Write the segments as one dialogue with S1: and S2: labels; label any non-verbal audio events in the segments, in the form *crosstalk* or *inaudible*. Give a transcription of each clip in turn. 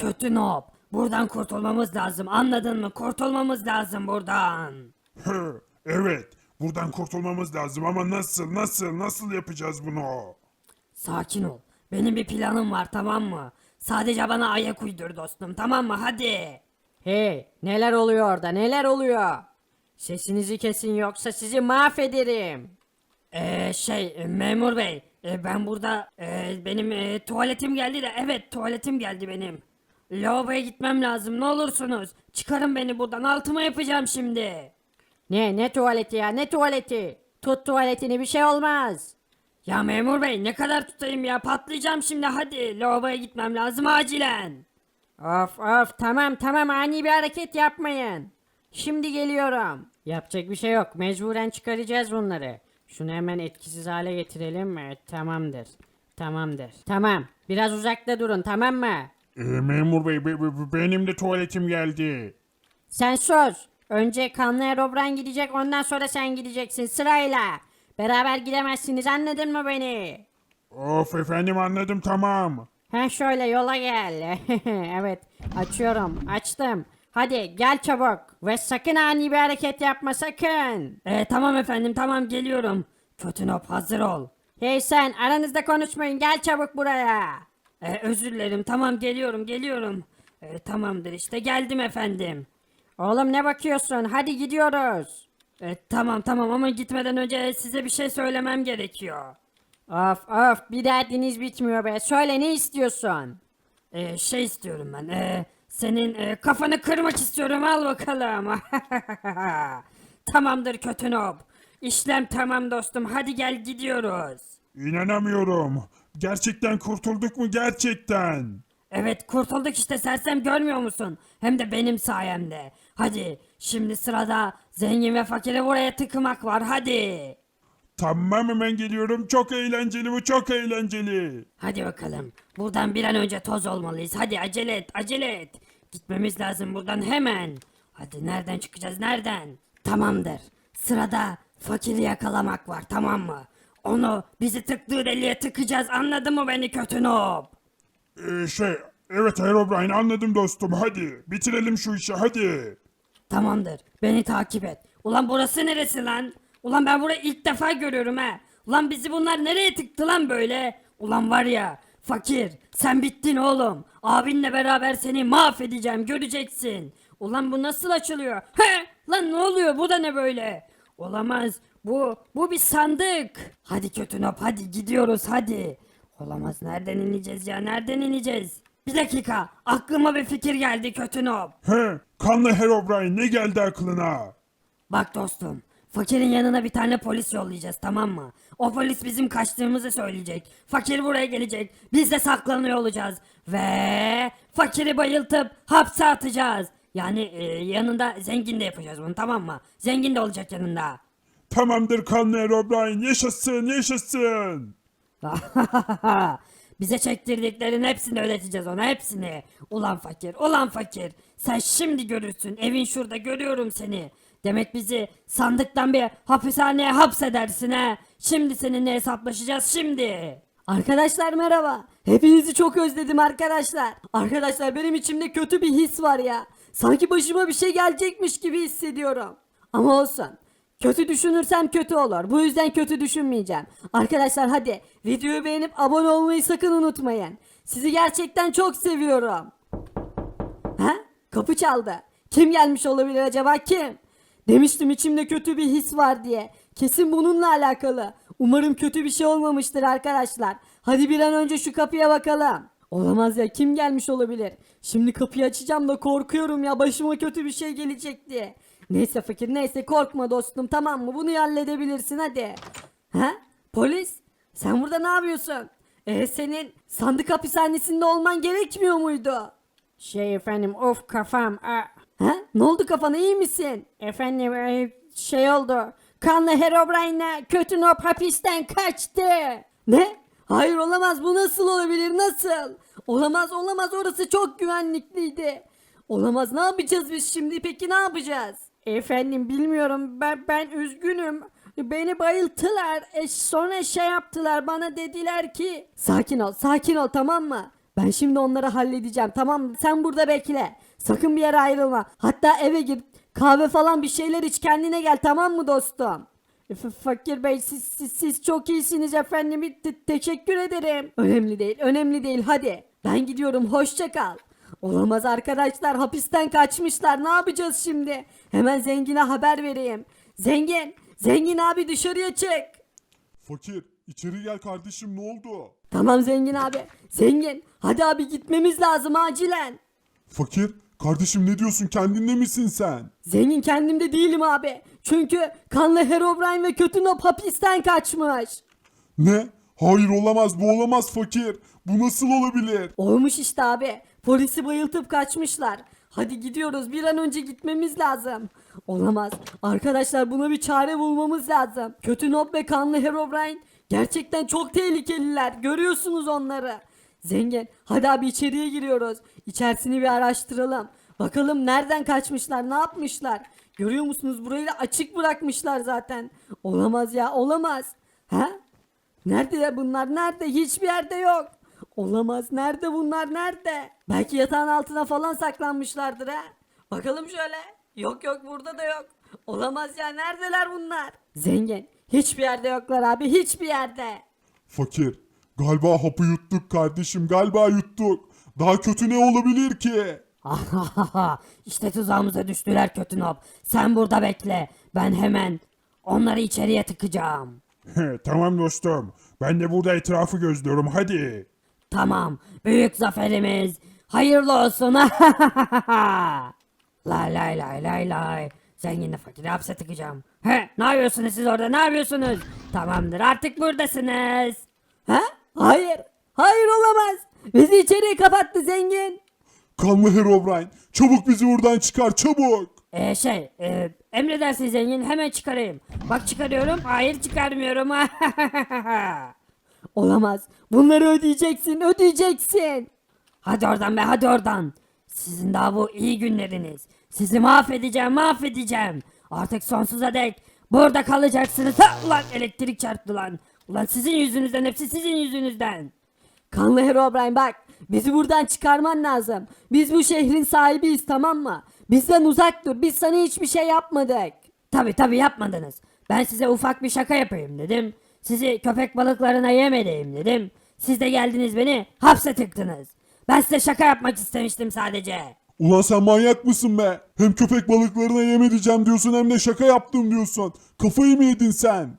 S1: Kötü Nob. Buradan kurtulmamız lazım. Anladın mı? Kurtulmamız lazım buradan.
S2: Hı, evet. Buradan kurtulmamız lazım ama nasıl, nasıl, nasıl yapacağız bunu?
S1: Sakin ol. Benim bir planım var tamam mı? Sadece bana ayak uydur dostum tamam mı? Hadi.
S3: Hey, neler oluyor orada? Neler oluyor? Sesinizi kesin yoksa sizi mahvederim.
S1: Ee, şey e, memur bey e, ben burada e, benim e, tuvaletim geldi de evet tuvaletim geldi benim. Lavaboya gitmem lazım ne olursunuz. Çıkarın beni buradan altıma yapacağım şimdi.
S3: Ne, ne tuvaleti ya, ne tuvaleti? Tut tuvaletini bir şey olmaz.
S1: Ya memur bey ne kadar tutayım ya patlayacağım şimdi hadi lavaboya gitmem lazım acilen.
S3: Of of tamam tamam ani bir hareket yapmayın. Şimdi geliyorum. Yapacak bir şey yok. Mecburen çıkaracağız bunları. Şunu hemen etkisiz hale getirelim. Evet, tamamdır. Tamamdır. Tamam. Biraz uzakta durun tamam mı?
S2: Ee, memur bey, be- be- benim de tuvaletim geldi.
S3: Sen sus. Önce kanlı Erobran gidecek ondan sonra sen gideceksin sırayla. Beraber gidemezsiniz anladın mı beni?
S2: Of efendim anladım tamam.
S3: Ha şöyle yola gel. *laughs* evet açıyorum açtım. Hadi gel çabuk ve sakın ani bir hareket yapma sakın.
S1: E, tamam efendim tamam geliyorum. Kötü Nob hazır ol.
S3: Hey sen aranızda konuşmayın gel çabuk buraya.
S1: E, özür dilerim tamam geliyorum geliyorum. E, tamamdır işte geldim efendim.
S3: Oğlum ne bakıyorsun hadi gidiyoruz.
S1: E, tamam tamam ama gitmeden önce size bir şey söylemem gerekiyor.
S3: Of of bir derdiniz bitmiyor be söyle ne istiyorsun?
S1: E, şey istiyorum ben. E, senin e, kafanı kırmak istiyorum al bakalım. *laughs* Tamamdır kötü nob. İşlem tamam dostum hadi gel gidiyoruz.
S2: İnanamıyorum. Gerçekten kurtulduk mu gerçekten?
S1: Evet kurtulduk işte sersem görmüyor musun? Hem de benim sayemde. Hadi şimdi sırada zengin ve fakiri buraya tıkmak var hadi.
S2: Tamam hemen geliyorum. Çok eğlenceli bu çok eğlenceli.
S1: Hadi bakalım. Buradan bir an önce toz olmalıyız. Hadi acele et, acele et. Gitmemiz lazım buradan hemen. Hadi nereden çıkacağız, nereden? Tamamdır. Sırada fakiri yakalamak var, tamam mı? Onu bizi tıktığı deliğe tıkacağız. Anladın mı beni kötü nob?
S2: Ee, şey evet Herobrine anladım dostum hadi. Bitirelim şu işi hadi.
S1: Tamamdır. Beni takip et. Ulan burası neresi lan? Ulan ben burayı ilk defa görüyorum ha. Ulan bizi bunlar nereye tıktı lan böyle? Ulan var ya fakir sen bittin oğlum. Abinle beraber seni mahvedeceğim göreceksin. Ulan bu nasıl açılıyor? He lan ne oluyor bu da ne böyle? Olamaz bu bu bir sandık. Hadi kötü nop hadi gidiyoruz hadi. Olamaz nereden ineceğiz ya nereden ineceğiz? Bir dakika aklıma bir fikir geldi kötü nop.
S2: He kanlı Herobrine ne geldi aklına?
S1: Bak dostum, fakirin yanına bir tane polis yollayacağız tamam mı? O polis bizim kaçtığımızı söyleyecek. Fakir buraya gelecek. Biz de saklanıyor olacağız. Ve fakiri bayıltıp hapse atacağız. Yani e, yanında zengin de yapacağız bunu tamam mı? Zengin de olacak yanında.
S2: Tamamdır kanlı Herobrine yaşasın yaşasın. *laughs*
S1: Bize çektirdiklerin hepsini ödeteceğiz ona hepsini. Ulan fakir, ulan fakir. Sen şimdi görürsün. Evin şurada görüyorum seni. Demek bizi sandıktan bir hapishaneye hapsedersin ha. Şimdi seninle hesaplaşacağız şimdi.
S3: Arkadaşlar merhaba. Hepinizi çok özledim arkadaşlar. Arkadaşlar benim içimde kötü bir his var ya. Sanki başıma bir şey gelecekmiş gibi hissediyorum. Ama olsun. Kötü düşünürsem kötü olur. Bu yüzden kötü düşünmeyeceğim. Arkadaşlar hadi videoyu beğenip abone olmayı sakın unutmayın. Sizi gerçekten çok seviyorum. Ha? Kapı çaldı. Kim gelmiş olabilir acaba kim? Demiştim içimde kötü bir his var diye. Kesin bununla alakalı. Umarım kötü bir şey olmamıştır arkadaşlar. Hadi bir an önce şu kapıya bakalım. Olamaz ya kim gelmiş olabilir? Şimdi kapıyı açacağım da korkuyorum ya başıma kötü bir şey gelecek diye. Neyse fakir neyse korkma dostum tamam mı? Bunu halledebilirsin hadi. Ha? Polis? Sen burada ne yapıyorsun? E senin sandık hapishanesinde olman gerekmiyor muydu? Şey efendim of kafam. Ha? Ne oldu kafana iyi misin? Efendim e, şey oldu. Kanlı Herobrine'le kötü nop hapisten kaçtı. Ne? Hayır olamaz bu nasıl olabilir nasıl? Olamaz olamaz orası çok güvenlikliydi. Olamaz ne yapacağız biz şimdi peki ne yapacağız? Efendim bilmiyorum ben ben üzgünüm. Beni bayılttılar. E, sonra şey yaptılar bana dediler ki sakin ol sakin ol tamam mı? Ben şimdi onları halledeceğim tamam mı? Sen burada bekle. Sakın bir yere ayrılma. Hatta eve gir. Kahve falan bir şeyler iç kendine gel tamam mı dostum? F- Fakir Bey siz, siz, siz çok iyisiniz efendim. Te- teşekkür ederim. Önemli değil önemli değil hadi. Ben gidiyorum hoşça kal. Olamaz arkadaşlar hapisten kaçmışlar ne yapacağız şimdi? Hemen zengine haber vereyim. Zengin, zengin abi dışarıya çık.
S2: Fakir içeri gel kardeşim ne oldu?
S3: Tamam zengin abi. Zengin hadi abi gitmemiz lazım acilen.
S2: Fakir kardeşim ne diyorsun kendinde misin sen?
S3: Zengin kendimde değilim abi. Çünkü kanlı Herobrine ve kötü Nop hapisten kaçmış.
S2: Ne? Hayır olamaz bu olamaz fakir. Bu nasıl olabilir?
S3: Olmuş işte abi. Polisi bayıltıp kaçmışlar. Hadi gidiyoruz bir an önce gitmemiz lazım. Olamaz. Arkadaşlar buna bir çare bulmamız lazım. Kötü Nop ve kanlı Herobrine gerçekten çok tehlikeliler. Görüyorsunuz onları. Zengin hadi abi içeriye giriyoruz. İçerisini bir araştıralım. Bakalım nereden kaçmışlar ne yapmışlar. Görüyor musunuz burayı da açık bırakmışlar zaten. Olamaz ya olamaz. Ha? Nerede ya bunlar? Nerede? Hiçbir yerde yok. Olamaz. Nerede bunlar? Nerede? Belki yatağın altına falan saklanmışlardır ha. Bakalım şöyle. Yok yok burada da yok. Olamaz ya. Neredeler bunlar? Zengin. Hiçbir yerde yoklar abi. Hiçbir yerde.
S2: Fakir galiba hapı yuttuk kardeşim galiba yuttuk. Daha kötü ne olabilir ki? *laughs*
S1: işte tuzağımıza düştüler kötü nob. Sen burada bekle. Ben hemen onları içeriye tıkacağım. *laughs*
S2: tamam dostum. Ben de burada etrafı gözlüyorum hadi.
S1: Tamam. Büyük zaferimiz. Hayırlı olsun. *laughs* lay lay lay lay lay. Zenginle fakiri hapse tıkacağım. He, ne yapıyorsunuz siz orada? Ne yapıyorsunuz? Tamamdır artık buradasınız.
S3: Ha? Hayır. Hayır olamaz. Bizi içeriye kapattı zengin.
S2: Kanlı Herobrine çabuk bizi buradan çıkar çabuk.
S1: Ee, şey, e, emredersin zengin hemen çıkarayım. Bak çıkarıyorum. Hayır çıkarmıyorum. *laughs*
S3: Olamaz. Bunları ödeyeceksin. Ödeyeceksin.
S1: hadi oradan be hadi oradan. Sizin daha bu iyi günleriniz. Sizi mahvedeceğim mahvedeceğim. Artık sonsuza dek burada kalacaksınız. Ha, ulan elektrik çarptı lan. Ulan sizin yüzünüzden hepsi sizin yüzünüzden.
S3: Kanlı Herobrine bak. Bizi buradan çıkarman lazım. Biz bu şehrin sahibiyiz tamam mı? Bizden uzak dur. Biz sana hiçbir şey yapmadık.
S1: Tabi tabi yapmadınız. Ben size ufak bir şaka yapayım dedim. Sizi köpek balıklarına yem edeyim dedim. Siz de geldiniz beni hapse tıktınız. Ben size şaka yapmak istemiştim sadece.
S2: Ulan sen manyak mısın be? Hem köpek balıklarına yem edeceğim diyorsun hem de şaka yaptım diyorsun. Kafayı mı yedin sen?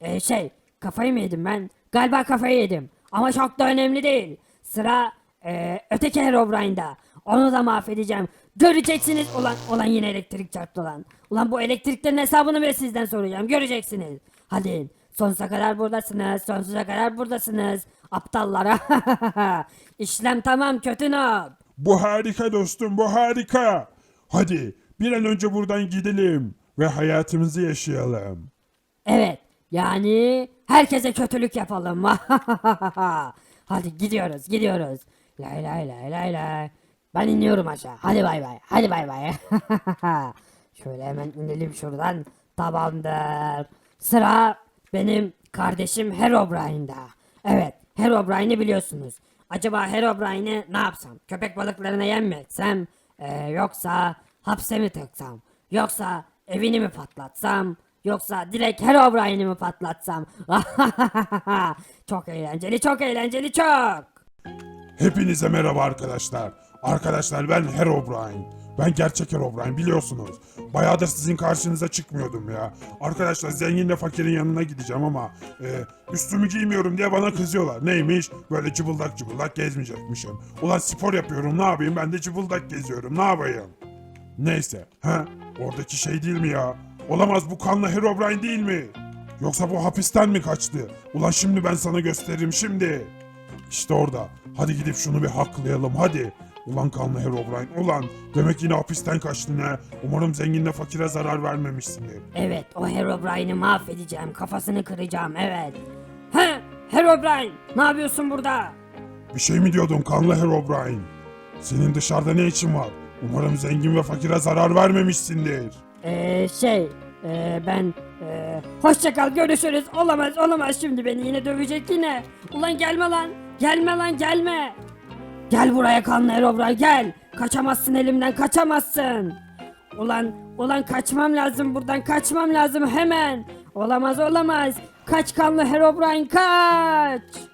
S1: Ee, şey kafayı mı yedim ben? Galiba kafayı yedim. Ama çok da önemli değil. Sıra ee, öteki Herobrine'da. Onu da mahvedeceğim. Göreceksiniz. Ulan, ulan yine elektrik çarptı lan. Ulan bu elektriklerin hesabını bile sizden soracağım. Göreceksiniz. Hadi sonsuza kadar buradasınız. Sonsuza kadar buradasınız. Aptallara. *laughs* İşlem tamam kötü nob.
S2: Bu harika dostum bu harika. Hadi bir an önce buradan gidelim ve hayatımızı yaşayalım.
S1: Evet. Yani herkese kötülük yapalım. *laughs* Hadi gidiyoruz, gidiyoruz. Lay lay lay lay lay. Ben iniyorum aşağı. Hadi bay bay. Hadi bay bay. *laughs* Şöyle hemen inelim şuradan. Tamamdır. Sıra benim kardeşim Herobrine'da. Evet, Herobrine'i biliyorsunuz. Acaba Herobrine'i ne yapsam? Köpek balıklarına yem mi etsem? Ee, yoksa hapse mi tıksam? Yoksa evini mi patlatsam? Yoksa direkt Herobrine'i mi patlatsam? *laughs* çok eğlenceli, çok eğlenceli, çok.
S2: Hepinize merhaba arkadaşlar. Arkadaşlar ben Herobrine. Ben gerçek Herobrine biliyorsunuz. Bayağıdır sizin karşınıza çıkmıyordum ya. Arkadaşlar zenginle fakirin yanına gideceğim ama e, üstümü giymiyorum diye bana kızıyorlar. Neymiş? Böyle cıbıldak cıbıldak gezmeyecekmişim. Ulan spor yapıyorum ne yapayım ben de cıbıldak geziyorum ne yapayım? Neyse. Ha? Oradaki şey değil mi ya? Olamaz bu kanlı Herobrine değil mi? Yoksa bu hapisten mi kaçtı? Ulan şimdi ben sana gösteririm şimdi. İşte orada. Hadi gidip şunu bir haklayalım hadi. Ulan kanlı Herobrine ulan. Demek yine hapisten kaçtın ha. Umarım zenginle fakire zarar vermemişsindir.
S1: Evet, o Herobrine'i mahvedeceğim, kafasını kıracağım, evet. He, Herobrine, ne yapıyorsun burada?
S2: Bir şey mi diyordun kanlı Herobrine? Senin dışarıda ne için var? Umarım zengin ve fakire zarar vermemişsindir.
S1: Ee, şey, ee, ben, ee, hoşça kal, görüşürüz. Olamaz, olamaz şimdi beni yine dövecek yine. Ulan gelme lan, gelme lan, gelme. Gel buraya kanlı Herobrine gel. Kaçamazsın elimden kaçamazsın. Ulan ulan kaçmam lazım buradan kaçmam lazım hemen. Olamaz olamaz. Kaç kanlı Herobrine kaç.